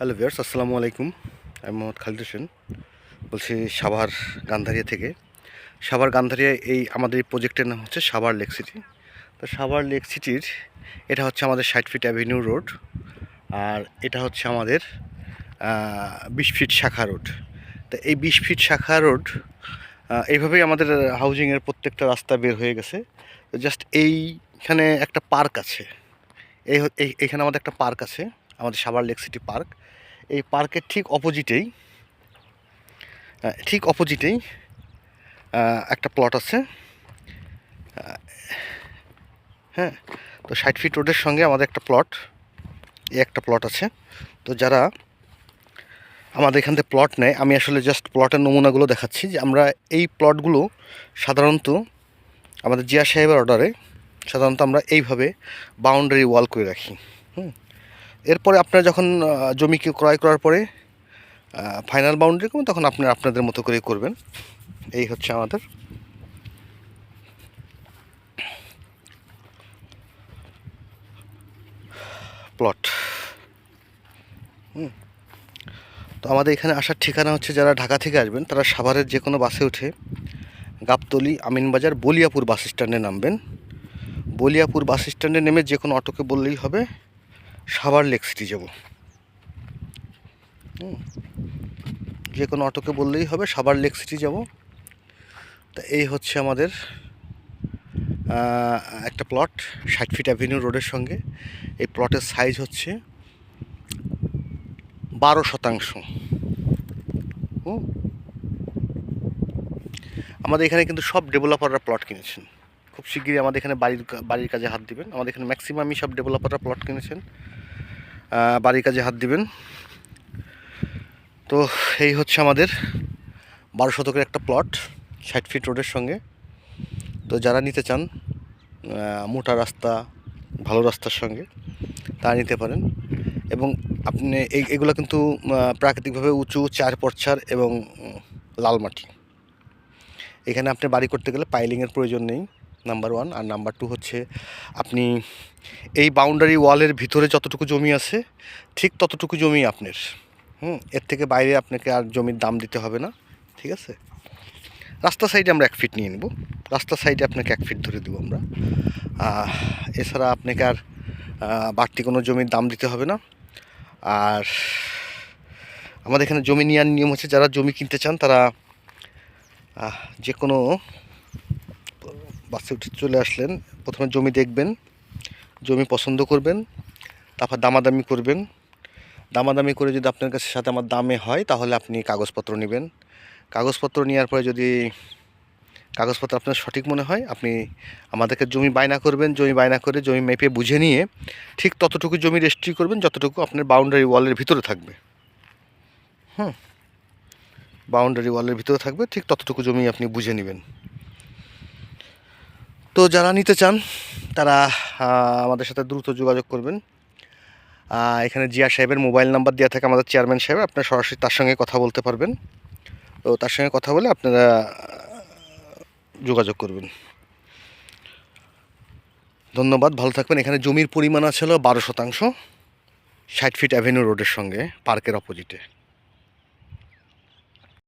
Hello viewers আসসালামু আলাইকুম। আমি মোহাম্মদ খালিদ হোসেন। বলছি সাভার গান্ধারিয়া থেকে। সাভার গান্ধারিয়া এই আমাদের এই প্রজেক্টের নাম হচ্ছে সাভার লেক সিটি। তো সাভার লেক সিটির, এটা হচ্ছে আমাদের ষাট ফিট অ্যাভিনিউ রোড আর এটা হচ্ছে আমাদের বিশ ফিট শাখা রোড। তো এই বিশ ফিট শাখা রোড এইভাবেই আমাদের হাউজিংয়ের প্রত্যেকটা রাস্তা বের হয়ে গেছে। জাস্ট এইখানে একটা পার্ক আছে। এই, এইখানে আমাদের একটা পার্ক আছে। আমাদের সাভার লেক সিটি পার্ক। এই পার্কের ঠিক অপোজিটেই ঠিক অপোজিটেই একটা প্লট আছে। হ্যাঁ তো ষাট ফিট রোডের সঙ্গে আমাদের একটা প্লট এই একটা প্লট আছে। তো যারা আমাদের এখান থেকে প্লট নেয়, আমি আসলে জাস্ট প্লটের নমুনাগুলো দেখাচ্ছি যে আমরা এই প্লটগুলো সাধারণত আমাদের জিয়া সাহেবের অর্ডারে সাধারণত আমরা এইভাবে বাউন্ডারি ওয়াল করে রাখি। হুম এরপরে আপনারা যখন জমিকে ক্রয় করার পরে ফাইনাল বাউন্ডারি করবেন তখন আপনারা আপনাদের মতো করে করবেন। এই হচ্ছে আমাদের। প্লট তো আমাদের এখানে আসার ঠিকানা হচ্ছে, যারা ঢাকা থেকে আসবেন, তারা সাভারের যে কোনো বাসে উঠে গাবতলি আমিনবাজার বলিয়াপুর বাস স্ট্যান্ডে নামবেন। বলিয়াপুর বাস স্ট্যান্ডে নেমে যে কোনো অটোকে বললেই হবে। সাভার লেক সিটি যাব। যে কোনো অটোকে বললেই হবে, সাভার লেক সিটি যাব। তা এই হচ্ছে আমাদের একটা প্লট, ষাট ফিট অ্যাভিনিউ রোডের সঙ্গে। এই প্লটের সাইজ হচ্ছে বারো শতাংশ। আমাদের এখানে কিন্তু সব ডেভেলপাররা প্লট কিনেছেন। খুব শিগগিরই আমাদের এখানে বাড়ির বাড়ির কাজে হাত দিবেন। আমাদের এখানে ম্যাক্সিমামই সব ডেভেলপাররা প্লট কিনেছেন। বাড়ির কাজে হাত দিবেন। তো এই হচ্ছে আমাদের বারো শতকের একটা প্লট ষাট ফিট রোডের সঙ্গে। তো যারা নিতে চান মোটা রাস্তা, ভালো রাস্তার সঙ্গে তা নিতে পারেন। এবং আপনি এগুলো কিন্তু প্রাকৃতিকভাবে উঁচু, চার পরচার এবং লাল মাটি। এখানে আপনি বাড়ি করতে গেলে পাইলিংয়ের প্রয়োজন নেই। নাম্বার ওয়ান আর নাম্বার টু হচ্ছে আপনি এই বাউন্ডারি ওয়ালের ভিতরে যতটুকু জমি আছে, ঠিক ততটুকু জমি আপনার। হুম, এর থেকে বাইরে আপনাকে আর জমির দাম দিতে হবে না, ঠিক আছে? রাস্তা সাইডে আমরা এক ফিট নিয়ে নেব। রাস্তা সাইডে আপনাকে এক ফিট ধরে দেবো আমরা। এছাড়া আপনাকে আর বাড়তি কোনো জমির দাম দিতে হবে না। আর আমাদের এখানে জমি নেওয়ার নিয়ম হচ্ছে যারা জমি কিনতে চান তারা যে কোনো বাসে উঠে চলে আসলেন, প্রথমে জমি দেখবেন, জমি পছন্দ করবেন, তারপর দামাদামি করবেন। দামাদামি করে যদি আপনার কাছে সাথে আমার দামে হয়, তাহলে আপনি কাগজপত্র নেবেন। কাগজপত্র নেওয়ার পরে যদি কাগজপত্র আপনার সঠিক মনে হয়, আপনি আমাদেরকে জমি বায়না করবেন, জমি বায়না করে জমি মেপে বুঝে নিয়ে ঠিক ততটুকু জমি রেজিস্ট্রি করবেন, যতটুকু আপনার বাউন্ডারি ওয়ালের ভিতরে থাকবে। হুম বাউন্ডারি ওয়ালের ভিতরে থাকবে, ঠিক ততটুকু জমি আপনি বুঝে নেবেন। তো যারা নিতে চান, তারা আমাদের সাথে দ্রুত যোগাযোগ করবেন। এখানে জিয়া সাহেবের মোবাইল নাম্বার দেওয়া থাকে আমাদের চেয়ারম্যান সাহেব, আপনারা সরাসরি তার সঙ্গে কথা বলতে পারবেন। তো তার সঙ্গে কথা বলে আপনারা যোগাযোগ করবেন। ধন্যবাদ, ভালো থাকবেন। এখানে জমির পরিমাণ আছে হলো বারো শতাংশ, ষাট ফিট অ্যাভিনিউ রোডের সঙ্গে পার্কের অপোজিটে